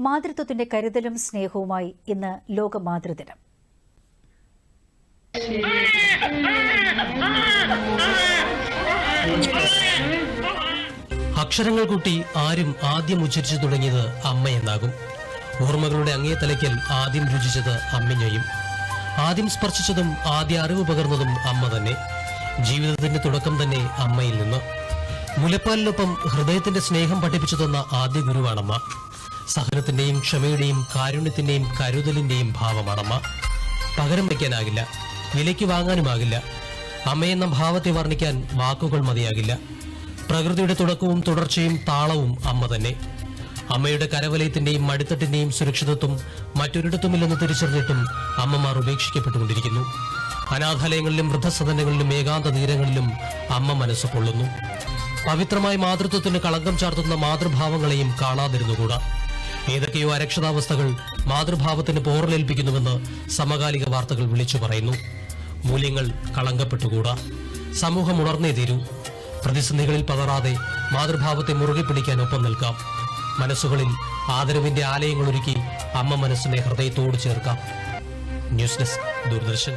മാതൃത്വത്തിന്റെ കരുതലും സ്നേഹവുമായി ഇന്ന് ലോക മാതൃദിനം അക്ഷരങ്ങൾ കൂട്ടി ആരും ആദ്യം ഉച്ചരിച്ചു തുടങ്ങിയത് അമ്മയെന്നാകും. ഓർമ്മകളുടെ അങ്ങേ തലയ്ക്കൽ ആദ്യം രുചിച്ചത് അമ്മിഞ്ഞയും. ആദ്യം സ്പർശിച്ചതും ആദ്യ അറിവ് പകർന്നതും അമ്മ തന്നെ. ജീവിതത്തിന്റെ തുടക്കം തന്നെ അമ്മയിൽ നിന്ന്. മുലപ്പാലിനൊപ്പം ഹൃദയത്തിന്റെ സ്നേഹം പഠിപ്പിച്ചു തന്ന ആദ്യ ഗുരുവാണമ്മ. സഹനത്തിന്റെയും ക്ഷമയുടെയും കാരുണ്യത്തിന്റെയും കരുതലിന്റെയും ഭാവമാണമ്മ. പകരം വയ്ക്കാനാകില്ല വിലയ്ക്ക് വാങ്ങാനുമാകില്ല അമ്മയെന്ന ഭാവത്തെ വർണിക്കാൻ വാക്കുകൾ മതിയാകില്ല. പ്രകൃതിയുടെ തുടക്കവും തുടർച്ചയും താളവും അമ്മ തന്നെ. അമ്മയുടെ കരവലയത്തിന്റെയും മടിത്തട്ടിന്റെയും സുരക്ഷിതത്വം മറ്റൊരിടത്തുമില്ലെന്ന് തിരിച്ചറിഞ്ഞിട്ടും അമ്മമാർ ഉപേക്ഷിക്കപ്പെട്ടുകൊണ്ടിരിക്കുന്നു. അനാഥാലയങ്ങളിലും വൃദ്ധസദനങ്ങളിലും ഏകാന്ത നീരങ്ങളിലും അമ്മ മനസ്സ് കൊള്ളുന്നു പവിത്രമായ മാതൃത്വത്തിന് കളങ്കം ചാർത്തുന്ന മാതൃഭാവങ്ങളെയും കാണാതിരുന്നുകൂടാ. ഏതൊക്കെയോ അരക്ഷിതാവസ്ഥകൾ മാതൃഭാവത്തിന് പോറലേൽപ്പിക്കുന്നുവെന്ന് സമകാലിക വാർത്തകൾ വിളിച്ചു പറയുന്നു. മൂല്യങ്ങൾ കളങ്കപ്പെട്ടുകൂടാ. സമൂഹം ഉണർന്നേ തീരൂ. പ്രതിസന്ധികളിൽ പതറാതെ മാതൃഭാവത്തെ മുറുകെ പിടിക്കാൻ ഒപ്പം നിൽക്കാം. മനസ്സുകളിൽ ആദരവിന്റെ ആലയങ്ങൾ ഒരുക്കി അമ്മ മനസ്സിനെ ഹൃദയത്തോട് ചേർക്കാം. News desk Doordarshan.